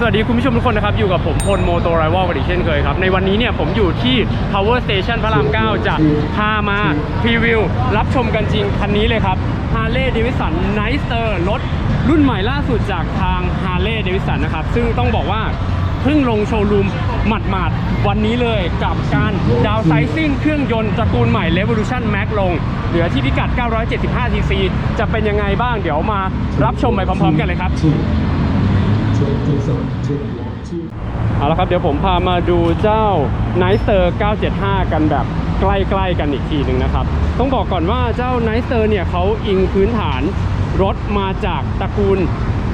สวัสดีคุณผู้ชมทุกคนนะครับ อยู่กับผมพลโมโตไรวอลกันอีกเช่นเคยครับ ในวันนี้เนี่ยผมอยู่ที่ Power Station พระราม 9 จะพามาพรีวิว รับชมกันจริงคันนี้เลยครับ Harley Davidson Nightster รถรุ่นใหม่ล่าสุดจากทาง Harley Davidson นะครับ ซึ่งต้องบอกว่าเพิ่งลงโชว์รูมหมาดๆ วันนี้เลยกับการดาวไซซิ่งเครื่องยนต์ตระกูลใหม่ Revolution Max ลง เหลือที่พิกัด 975 cc จะเป็นยังไงบ้างเดี๋ยวมารับชมไปพร้อมๆกันเลยครับ เอาละครับ เดี๋ยวผมพามาดูเจ้า n i c e r 975 กันแบบใกล้ๆกันอีกทีหนึ่งนะครับ ต้องบอกก่อนว่าเจ้า n i c e r เนี่ยเขาอิงพื้นฐานรถมาจากตระกูล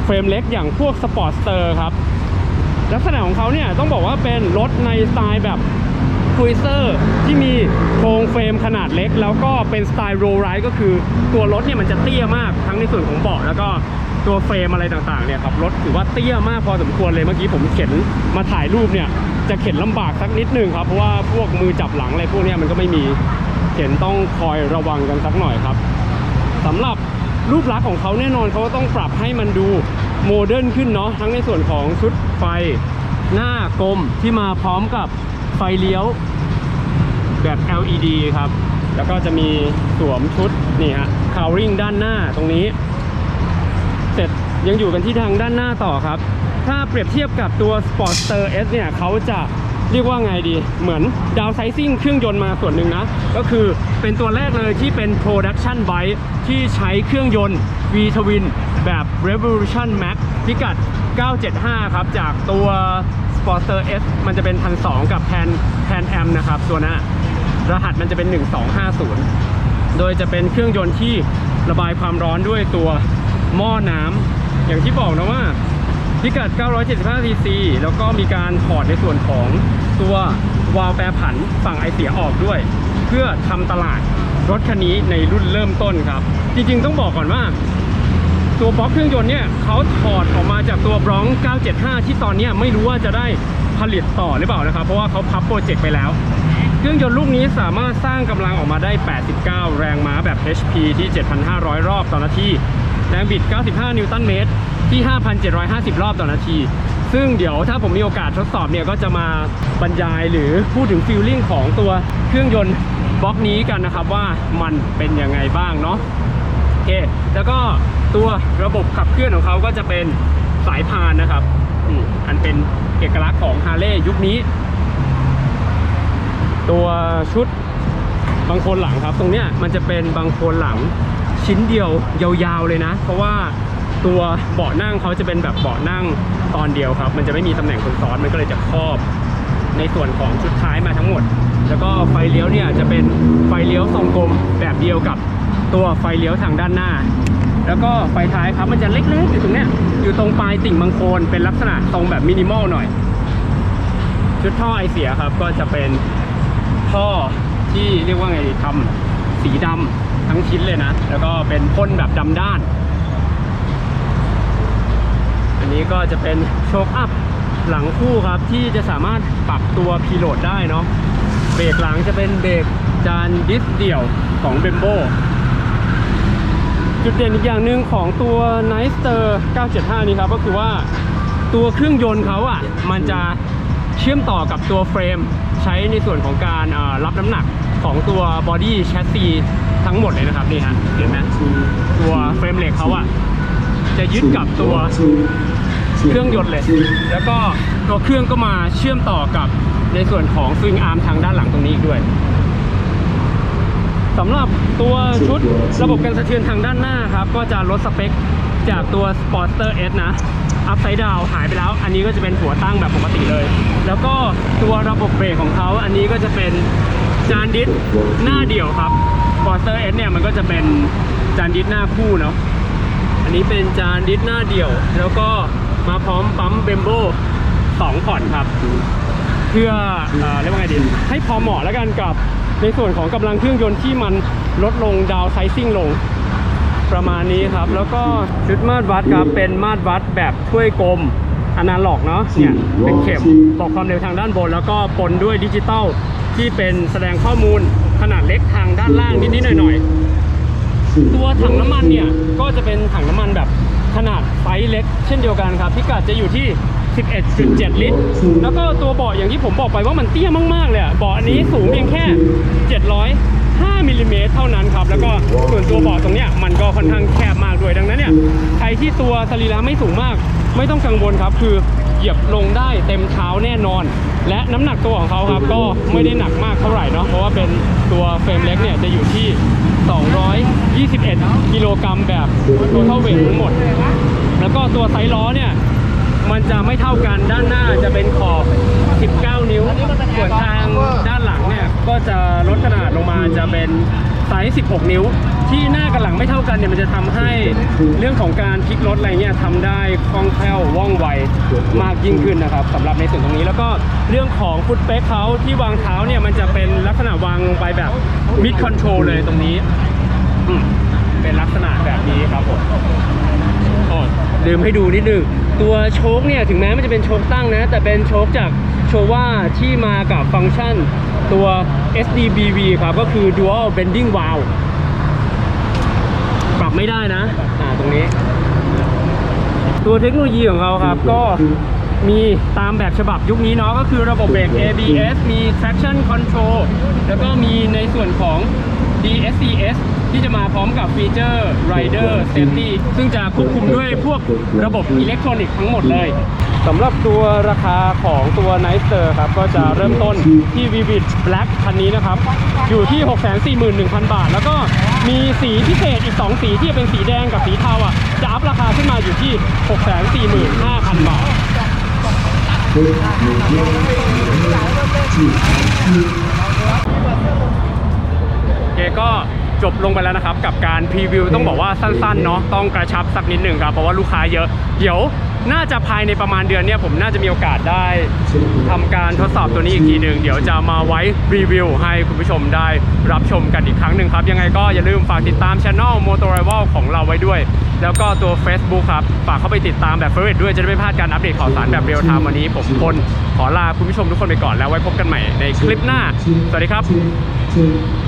เฟรมเล็กอย่างพวก Sportster ครับ ลักษณะของเขาเนี่ยต้องบอกว่าเป็นรถในสไตล์แบบคุยเซอร์ที่มีโครงเฟรมขนาดเล็ก แล้วก็เป็นสไตล์โรลไรด์ก็คือตัวรถเนี่ยมันจะเตี้ยมากทั้งในส่วนของเบาะแล้วก็ ตัวเฟรมอะไรต่างๆเนี่ยครับรถถือว่าเตี้ยมากพอสมควรเลยเมื่อกี้ผมเข็นมาถ่ายรูปเนี่ยจะเข็นลำบากสักนิดนึงครับเพราะว่าพวกมือจับหลังอะไรพวกนี้มันก็ไม่มีเข็นต้องคอยระวังกันสักหน่อยครับสำหรับรูปลักษณ์ของเขาแน่นอนเขาก็ต้องปรับให้มันดูโมเดิร์นขึ้นเนาะทั้งในส่วนของชุดไฟหน้ากลมที่มาพร้อมกับไฟเลี้ยวแบบ LED ครับ แล้วก็จะมีสวมชุดนี่ฮะ cowering ด้านหน้าตรงนี้ เสร็จยังอยู่กันที่ทางด้านหน้าต่อครับ ถ้าเปรียบเทียบกับตัว Sportster S เนี่ยเขาจะเรียกว่าไงดี เหมือนดาวไซซิ่งเครื่องยนต์มาส่วนหนึ่งนะ ก็คือเป็นตัวแรกเลยที่เป็น Production Bike ที่ใช้เครื่องยนต์ V Twin แบบ Revolution Max พิกัด 975 ครับ จากตัว Sportster S มันจะเป็น12กับแพนแพนแอมนะครับตัวหน้ารหัสมันจะเป็น 1250 โดยจะเป็นเครื่องยนต์ที่ระบายความร้อนด้วยตัว หม้อน้ำอย่างที่บอกนะว่าพิกัด 975 cc แล้วก็มีการถอดในส่วนของตัววาล์วแปรผันฝั่งไอเสียออกด้วย เพื่อทำตลาดรถคันนี้ในรุ่นเริ่มต้นครับ จริงๆต้องบอกก่อนว่า ตัวบล็อกเครื่องยนต์เนี่ยเขาถอดออกมาจากตัวบล็อก975 ที่ตอนนี้ไม่รู้ว่าจะได้ผลิตต่อหรือเปล่านะครับ เพราะว่าเขาพับโปรเจกต์ไปแล้ว เครื่องยนต์ลูกนี้สามารถสร้างกำลังออกมาได้ 89 แรงม้าแบบ HP ที่ 7,500 รอบต่อนาที แรงบิด 95 นิวตันเมตร ที่ 5,750 รอบต่อนาที ซึ่งเดี๋ยวถ้าผมมีโอกาสทดสอบเนี่ยก็จะมาบรรยายหรือพูดถึงฟีลลิ่งของตัวเครื่องยนต์บล็อกนี้กันนะครับว่ามันเป็นยังไงบ้างเนาะโอเค แล้วก็ตัวระบบขับเคลื่อนของเขาก็จะเป็นสายพานนะครับอันเป็นเอกลักษณ์ของฮาร์เลย์ยุคนี้ ตัวชุดบางโคลนหลังครับ ตรงเนี้ยมันจะเป็นบางโคลนหลัง ชิ้นเดียวยาวๆเลยนะ เพราะว่าตัวเบาะนั่งเขาจะเป็นแบบเบาะนั่งตอนเดียวครับ มันจะไม่มีตำแหน่งคนซ้อนมันก็เลยจะครอบในส่วนของชุดท้ายมาทั้งหมด แล้วก็ไฟเลี้ยวเนี่ยจะเป็นไฟเลี้ยวทรงกลมแบบเดียวกับตัวไฟเลี้ยวทางด้านหน้า แล้วก็ไฟท้ายครับมันจะเล็กๆอยู่ตรงเนี้ยอยู่ตรงปลายติ่งบางโคนเป็นลักษณะทรงแบบมินิมอลหน่อย ชุดท่อไอเสียครับก็จะเป็นท่อที่เรียกว่าไงทำสีดำ ทั้งชิ้นเลยนะ แล้วก็เป็นพ่นแบบดำด้าน อันนี้ก็จะเป็นโชคอัพหลังคู่ครับที่จะสามารถปรับตัวพีโหลดได้เนาะเบรกหลังจะเป็นเบรกจานดิสเดี่ยวของเบมโบจุดเด่นอีกอย่างหนึ่งของตัว n i c e r 975 นี้ครับก็คือว่าตัวเครื่องยนต์เขาอะมันจะเชื่อมต่อกับตัวเฟรม ใช้ในส่วนของการรับน้ำหนัก ของตัวบอดี้แชสซีทั้งหมดเลยนะครับนี่ฮะเห็นไหมตัวเฟรมเหล็กเขาอะจะยึดกับตัวเครื่องยนต์เลย แล้วก็ตัวเครื่องก็มาเชื่อมต่อกับในส่วนของสวิงอาร์มทางด้านหลังตรงนี้อีกด้วยสำหรับตัวชุดระบบการสะเทือนทางด้านหน้าครับ ก็จะลดสเปคจากตัว Sportster S นะ Upside Down หายไปแล้ว อันนี้ก็จะเป็นหัวตั้งแบบปกติเลย แล้วก็ตัวระบบเบรกของเขาอันนี้ก็จะเป็นจานดิสหน้าเดี่ยวครับ Sportster S เนี่ยมันก็จะเป็นจานดิสหน้าคู่เนาะอันนี้เป็นจานดิสหน้าเดี่ยว แล้วก็มาพร้อมปั๊มเบมโบสองผ่อนครับ เพื่อเอ่อเรียกว่าไงดีให้พอเหมาะแล้วกันกับในส่วนของกำลังเครื่องยนต์ที่มันลดลงดาวไซซิ่งลง ประมาณนี้ครับ แล้วก็ชุดมาตรวัดครับเป็นมาตรวัดแบบถ้วยกลมอนาล็อกเนาะเนี่ยเป็นเข็มบอกความเร็วทางด้านบน แล้วก็ปนด้วยดิจิตอลที่เป็นแสดงข้อมูลขนาดเล็กทางด้านล่างนิดๆหน่อยๆ ตัวถังน้ำมันเนี่ยก็จะเป็นถังน้ำมันแบบขนาดไซส์เล็ก เช่นเดียวกันครับพิกัดจะอยู่ที่ 11.7 ลิตร แล้วก็ตัวเบาะอย่างที่ผมบอกไปว่ามันเตี้ยมากๆเลยเบาะอันนี้สูงเพียงแค่ 705 มิลลิเมตรเท่านั้นครับ แล้วก็ส่วนตัวเบาะตรงเนี้ยมันก็ค่อนข้างแคบมากด้วยดังนั้นเนี่ยใครที่ตัวสรีระไม่สูงมาก ไม่ต้องกังวลครับ คือเหยียบลงได้เต็มเท้าแน่นอน และน้ำหนักตัวของเขาครับก็ไม่ได้หนักมากเท่าไหร่เนาะเพราะว่าเป็นตัวเฟรมเล็กเนี่ยจะอยู่ที่ 221 กิโลกรัมแบบตัวเท่าเวททั้งหมด แล้วก็ตัวไซส์ล้อเนี่ยมันจะไม่เท่ากันด้านหน้าจะเป็นขอบ 19 นิ้ว ส่วนทางด้านหลังเนี่ยก็จะ จะเป็นไซส์ 16 นิ้ว ที่หน้ากับหลังไม่เท่ากันเนี่ยมันจะทำให้เรื่องของการพลิกรถอะไรเงี้ยทำได้คล่องแคล่วว่องไวมากยิ่งขึ้นนะครับสำหรับในส่วนตรงนี้แล้วก็เรื่องของฟุตเปคเขาที่วางเท้าเนี่ยมันจะเป็นลักษณะวางลงไปแบบมิดคอนโทรลเลยตรงนี้อืมเป็นลักษณะแบบนี้ครับผมอ๋อลืมให้ดูนิดนึง ตัวโชคเนี่ย ถึงแม้มันจะเป็นโชคตั้งนะ แต่เป็นโชคจาก โชว่าที่มากับฟังก์ชันตัว SDBV ครับ ก็คือ Dual Bending Valve ปรับไม่ได้นะ อ่า ตรงนี้ ตัวเทคโนโลยีของเขาครับ ก็มีตามแบบฉบับยุคนี้เนาะก็คือระบบเบรก ABS มี traction control แล้วก็มีในส่วนของ DSCS ที่จะมาพร้อมกับฟีเจอร์ Rider Safety ซึ่งจะควบคุมด้วยพวกระบบอิเล็กทรอนิกส์ทั้งหมดเลยสำหรับตัวราคาของตัว n i c e r ครับก็จะเริ่มต้นที่ Vivid Black คันนี้นะครับ อยู่ที่ 641,000 บาท แล้วก็มีสีพิเศษอีก 2 สีที่เป็นสีแดงกับสีเทาอะจะอัพราคาขึ้นมาอยู่ที่ 645,000 บาทเก็จบลงไปแล้วนะครับ กับการพรีวิวต้องบอกว่าสั้นๆเนาะต้องกระชับสักนิดหนึ่งครับเพราะว่าลูกค้าเยอะ เดี๋ยวน่าจะภายในประมาณเดือนเนี้ยผมน่าจะมีโอกาสได้ทำการทดสอบตัวนี้อีกทีหนึ่งเดี๋ยวจะมาไว้รีวิวให้คุณผู้ชมได้รับชมกันอีกครั้งหนึ่งครับ ยังไงก็อย่าลืมฝากติดตามช anel Motor rival ของเราไว้ด้วย แล้วก็ตัว Facebook ครับ ฝากเข้าไปติดตามแบบ favorite ด้วยจะได้ไม่พลาดการอัปเดตข่าวสารแบบเรียลไทม์วันนี้ ผมพลขอลาคุณผู้ชมทุกคนไปก่อนแล้วไว้พบกันใหม่ในคลิปหน้า สวัสดีครับ two,